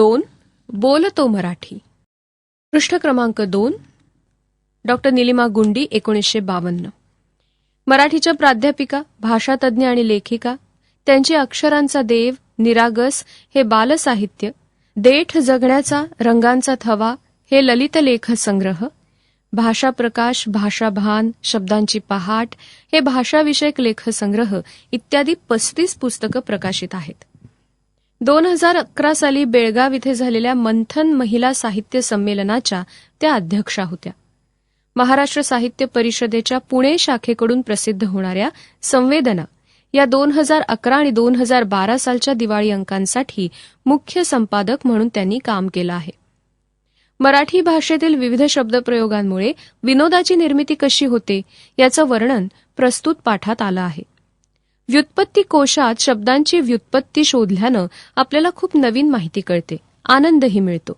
दोन बोलतो मराठी. पृष्ठ क्रमांक दोन डॉक्टर निलिमा गुंडी एकोणीसशे बावन्न. मराठीच्या प्राध्यापिका भाषातज्ञ आणि लेखिका त्यांचे अक्षरांचा देव निरागस हे बालसाहित्य देठ जगण्याचा रंगांचा थवा हे ललित लेख संग्रह भाषा प्रकाश भाषाभान शब्दांची पहाट हे भाषाविषयक लेखसंग्रह इत्यादी पस्तीस पुस्तकं प्रकाशित आहेत. दोन हजार अकरा साली बेळगाव इथे झालेल्या मंथन महिला साहित्य संमेलनाच्या त्या अध्यक्षा होत्या. महाराष्ट्र साहित्य परिषदेच्या पुणे शाखेकडून प्रसिद्ध होणाऱ्या संवेदना या दोन हजार अकरा आणि दोन हजार बारा सालच्या दिवाळी अंकांसाठी मुख्य संपादक म्हणून त्यांनी काम केलं आहे. मराठी भाषेतील विविध शब्दप्रयोगांमुळे विनोदाची निर्मिती कशी होते याचं वर्णन प्रस्तुत पाठात आलं आहे. व्युत्पत्ती कोशात शब्दांची व्युत्पत्ती शोधल्यानं आपल्याला खूप नवीन माहिती कळते. आनंदही मिळतो.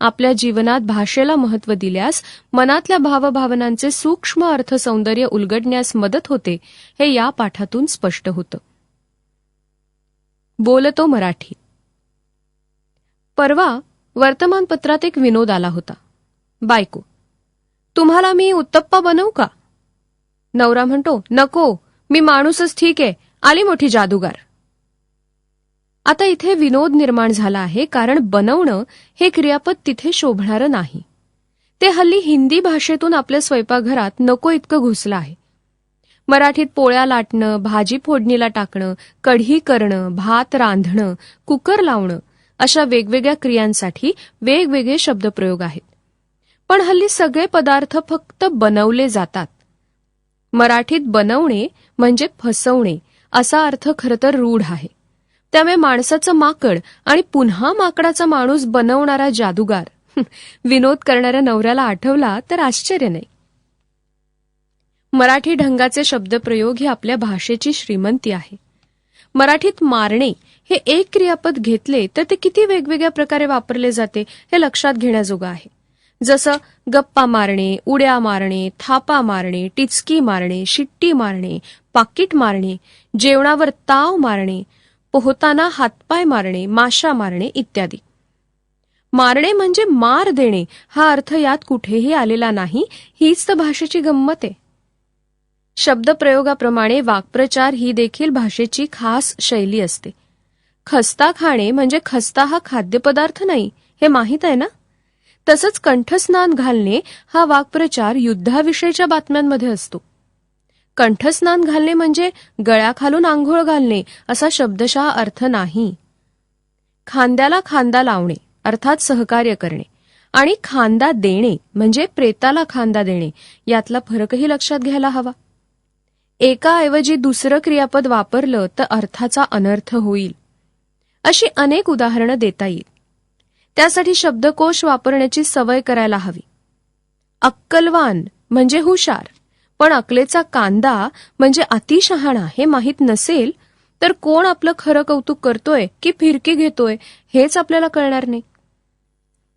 आपल्या जीवनात भाषेला महत्त्व दिल्यास मनातल्या भावभावनांचे सूक्ष्म अर्थसौंदर्य उलगडण्यास मदत होते हे या पाठातून स्पष्ट होतं. बोलतो मराठी. परवा वर्तमानपत्रात एक विनोद आला होता. बायको तुम्हाला मी उत्तप्पा बनवू का? नवरा म्हणतो नको मी माणूसच ठीक आहे आली मोठी जादूगार. आता इथे विनोद निर्माण झाला आहे कारण बनवणं हे क्रियापद तिथे शोभणारं नाही. ते हल्ली हिंदी भाषेतून आपल्या स्वयंपाकघरात नको इतकं घुसलं आहे. मराठीत पोळ्या लाटणं भाजी फोडणीला टाकणं कढी करणं भात रांधणं कुकर लावणं अशा वेगवेगळ्या क्रियांसाठी वेगवेगळे शब्दप्रयोग आहेत. पण हल्ली सगळे पदार्थ फक्त बनवले जातात. मराठीत बनवणे म्हणजे फसवणे असा अर्थ खरं तर रूढ आहे. त्यामुळे माणसाचं माकड आणि पुन्हा माकडाचा माणूस बनवणारा जादूगार विनोद करणाऱ्या नवऱ्याला आठवला तर आश्चर्य नाही. मराठी ढंगाचे शब्दप्रयोग ही आपल्या भाषेची श्रीमंती आहे. मराठीत मारणे हे एक क्रियापद घेतले तर ते किती वेगवेगळ्या प्रकारे वापरले जाते हे लक्षात घेण्याजोगं आहे. जसं गप्पा मारणे उड्या मारणे थापा मारणे टिचकी मारणे शिट्टी मारणे पाकिट मारणे जेवणावर ताव मारणे पोहताना हातपाय मारणे माशा मारणे इत्यादी. मारणे म्हणजे मार देणे हा अर्थ यात कुठेही आलेला नाही हीच तर भाषेची गंमत आहे. शब्दप्रयोगाप्रमाणे वाक्प्रचार ही देखील भाषेची खास शैली असते. खस्ता खाणे म्हणजे खस्ता हा खाद्यपदार्थ नाही हे माहीत आहे ना? तसंच कंठस्नान घालणे हा वाक्प्रचार युद्धाविषयीच्या बातम्यांमध्ये असतो. कंठस्नान घालणे म्हणजे गळ्याखालून आंघोळ घालणे असा शब्दशः अर्थ नाही. खांद्याला खांदा लावणे अर्थात सहकार्य करणे आणि खांदा देणे म्हणजे प्रेताला खांदा देणे यातला फरकही लक्षात घ्यायला हवा. एकाऐवजी दुसरं क्रियापद वापरलं तर अर्थाचा अनर्थ होईल. अशी अनेक उदाहरणं देता येईल. त्यासाठी शब्दकोश वापरण्याची सवय करायला हवी. अक्कलवान म्हणजे हुशार पण अकलेचा कांदा म्हणजे अतिशहाणा हे माहीत नसेल तर कोण आपलं खरं कौतुक करतोय की फिरकी घेतोय हेच आपल्याला कळणार नाही.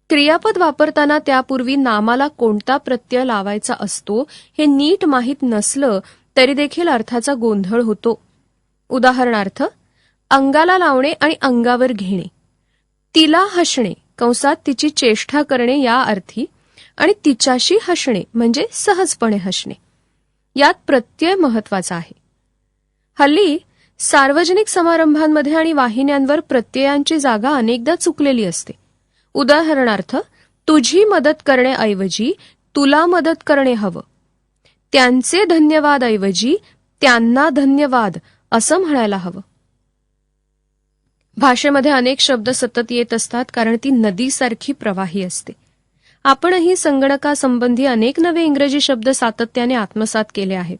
क्रियापद वापरताना त्यापूर्वी नामाला कोणता प्रत्यय लावायचा असतो हे नीट माहीत नसलं तरी देखील अर्थाचा गोंधळ होतो. उदाहरणार्थ अंगाला लावणे आणि अंगावर घेणे. तिला हसणे. कंसात तिची चेष्टा करणे या अर्थी आणि तिच्याशी हसणे म्हणजे सहजपणे हसणे. यात प्रत्यय महत्त्वाचा आहे. हल्ली सार्वजनिक समारंभांमध्ये आणि वाहिन्यांवर प्रत्ययांची जागा अनेकदा चुकलेली असते. उदाहरणार्थ तुझी मदत करण्याऐवजी तुला मदत करणे हवं. त्यांचे धन्यवाद ऐवजी त्यांना धन्यवाद असं म्हणायला हवं. भाषेमध्ये अनेक शब्द सतत येत असतात कारण ती नदीसारखी प्रवाही असते. आपणही संगणकासंबंधी अनेक नवे इंग्रजी शब्द सातत्याने आत्मसात केले आहेत.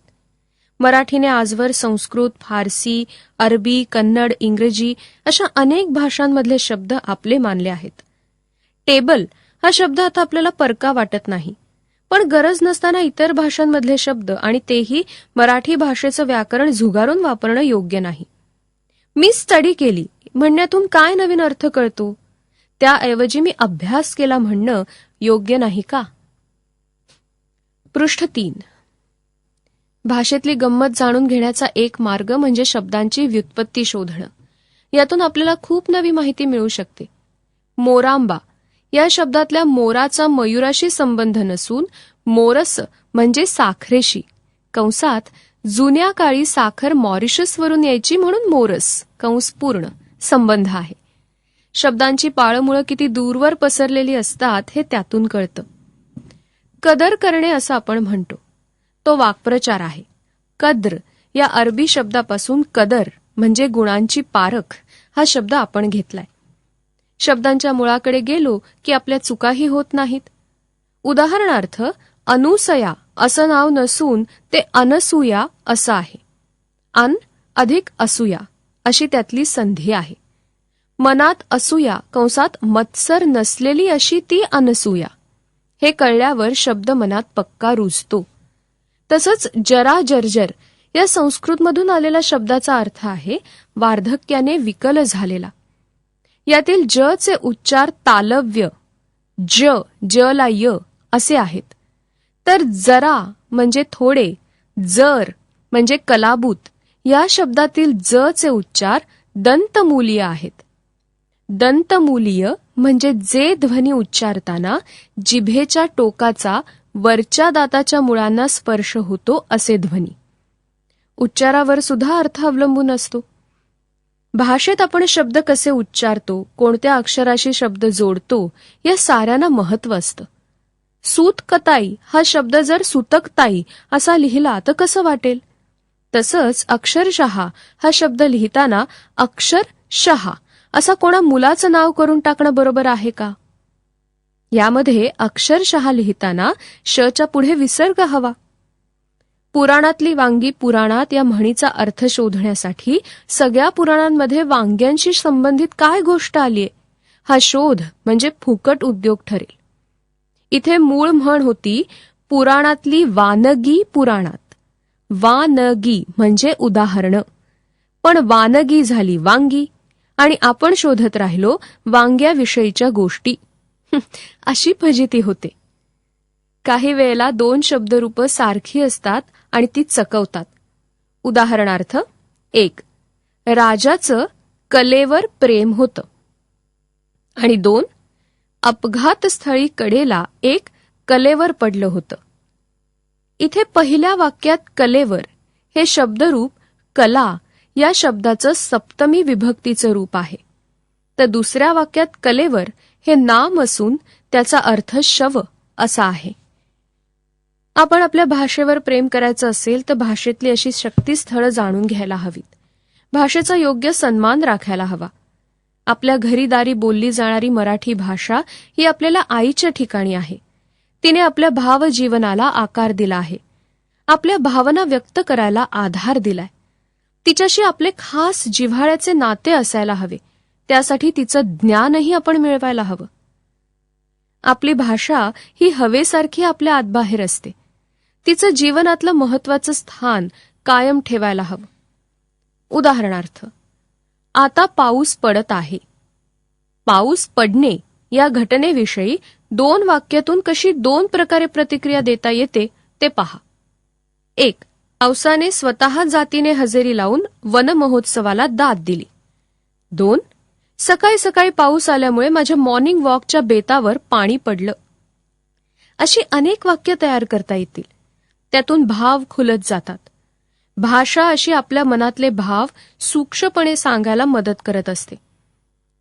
मराठीने आजवर संस्कृत फारसी अरबी कन्नड इंग्रजी अशा अनेक भाषांमधले शब्द आपले मानले आहेत. टेबल हा शब्द आता आपल्याला परका वाटत नाही. पण गरज नसताना इतर भाषांमधले शब्द आणि तेही मराठी भाषेचं व्याकरण झुगारून वापरणं योग्य नाही. मी स्टडी केली. म्हणण्यातून काय नवीन अर्थ कळतो? त्याऐवजी मी अभ्यास केला म्हणणं योग्य नाही का? पृष्ठ तीन. भाषेतली गंमत जाणून घेण्याचा एक मार्ग म्हणजे शब्दांची व्युत्पत्ती शोधणं. यातून आपल्याला खूप नवी माहिती मिळू शकते. मोरांबा. या शब्दातल्या मोराचा मयुराशी संबंध नसून मोरस म्हणजे साखरेशी. कंसात जुन्या काळी साखर मॉरिशसवरून यायची म्हणून मोरस कंस पूर्ण. संबंध आहे. शब्दांची पाळमुळं किती दूरवर पसरलेली असतात हे त्यातून कळतं. कदर करणे असं आपण म्हणतो. तो वाक्प्रचार आहे. कद्र या अरबी शब्दापासून कदर म्हणजे गुणांची पारख हा शब्द आपण घेतलाय. शब्दांच्या मुळाकडे गेलो की आपल्या चुकाही होत नाहीत. उदाहरणार्थ अनुसया असं नाव नसून ते अनसूया असं आहे. अन अधिक असूया. अशी त्यातली संधी आहे. मनात असूया कंसात मत्सर नसलेली अशी ती अनसूया. हे कळल्यावर शब्द मनात पक्का रुजतो. तसंच जरा जर्जर या संस्कृतमधून आलेला शब्दाचा अर्थ आहे वार्धक्याने विकल झालेला. यातील ज चे उच्चार तालव्य ज ज ला य असे आहेत. तर जरा म्हणजे थोडे जर म्हणजे कलाबूत या शब्दातील ज चे उच्चार दंतमूलीय आहेत. दंतमूलीय म्हणजे जे ध्वनी उच्चारताना जिभेच्या टोकाचा वरच्या दाताच्या मुळांना स्पर्श होतो असे ध्वनी. उच्चारावर सुद्धा अर्थ अवलंबून असतो. भाषेत आपण शब्द कसे उच्चारतो कोणत्या अक्षराशी शब्द जोडतो या साऱ्यांना महत्त्व असतं. सूतकताई हा शब्द जर सुतकताई असा लिहिला तर कसं वाटेल? तसंच अक्षरशहा हा शब्द लिहिताना अक्षर शहा असा कोणा मुलाचं नाव करून टाकणं बरोबर आहे का? यामध्ये अक्षरशहा लिहिताना शच्या पुढे विसर्ग हवा. पुराणातली वांगी पुराणात या म्हणीचा अर्थ शोधण्यासाठी सगळ्या पुराणांमध्ये वांग्यांशी संबंधित काय गोष्ट आलीये? हा शोध म्हणजे फुकट उद्योग ठरेल. इथे मूळ म्हण होती पुराणातली वानगी पुराणात. वानगी म्हणजे उदाहरणं. पण वानगी झाली वांगी आणि आपण शोधत राहिलो वांग्याविषयीच्या गोष्टी. अशी फजिती होते. काही वेळेला दोन शब्दरूप सारखी असतात आणि ती चकवतात. उदाहरणार्थ एक राजाचं कलेवर प्रेम होतं. आणि दोन अपघातस्थळी कडेला एक कलेवर पडलं होतं. इथे पहिल्या वाक्यात कलेवर हे शब्दरूप कला या शब्दाचं सप्तमी विभक्तीचं रूप आहे. तर दुसऱ्या वाक्यात कलेवर हे नाम असून त्याचा अर्थ शव असा आहे. आपण आपल्या भाषेवर प्रेम करायचं असेल तर भाषेतली अशी शक्तीस्थळं जाणून घ्यायला हवीत. भाषेचा योग्य सन्मान राखायला हवा. आपल्या घरीदारी बोलली जाणारी मराठी भाषा ही आपल्याला आईच्या ठिकाणी आहे. तिने आपल्या भावजीवनाला आकार दिला आहे. आपल्या भावना व्यक्त करायला आधार दिलाय. तिच्याशी आपले खास जिव्हाळ्याचे नाते असायला हवे. त्यासाठी तिचं ज्ञानही आपण मिळवायला हवं. आपली भाषा ही हवेसारखी आपल्या आतबाहेर असते. तिचं जीवनातलं महत्वाचं स्थान कायम ठेवायला हवं. उदाहरणार्थ आता पाऊस पडत आहे. पाऊस पडणे या घटनेविषयी दोन वाक्यातून कशी दोन प्रकारे प्रतिक्रिया देता येते ते पहा. एक पावसाने स्वतः जातीने हजेरी लावून वन महोत्सवाला दाद दिली. दोन सकाळी सकाळी पाऊस आल्यामुळे माझ्या मॉर्निंग वॉकच्या बेतावर पाणी पडलं. अशी अनेक वाक्य तयार करता येतील. त्यातून भाव खुलत जातात. भाषा अशी आपल्या मनातले भाव सूक्ष्मपणे सांगायला मदत करत असते.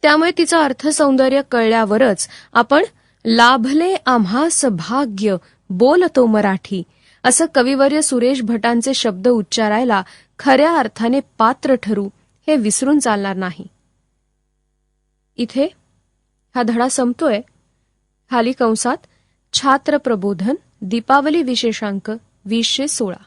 त्यामुळे तिचं अर्थसौंदर्य कळल्यावरच आपण लाभले आम्हास भाग्य बोलतो मराठी. असं कविवर्य सुरेश भटांचे शब्द उच्चारायला खऱ्या अर्थाने पात्र ठरू हे विसरून चालणार नाही. इथे हा धडा संपतोय. खाली कंसात छात्र प्रबोधन दीपावली विशेषांक वीसशे सोळा.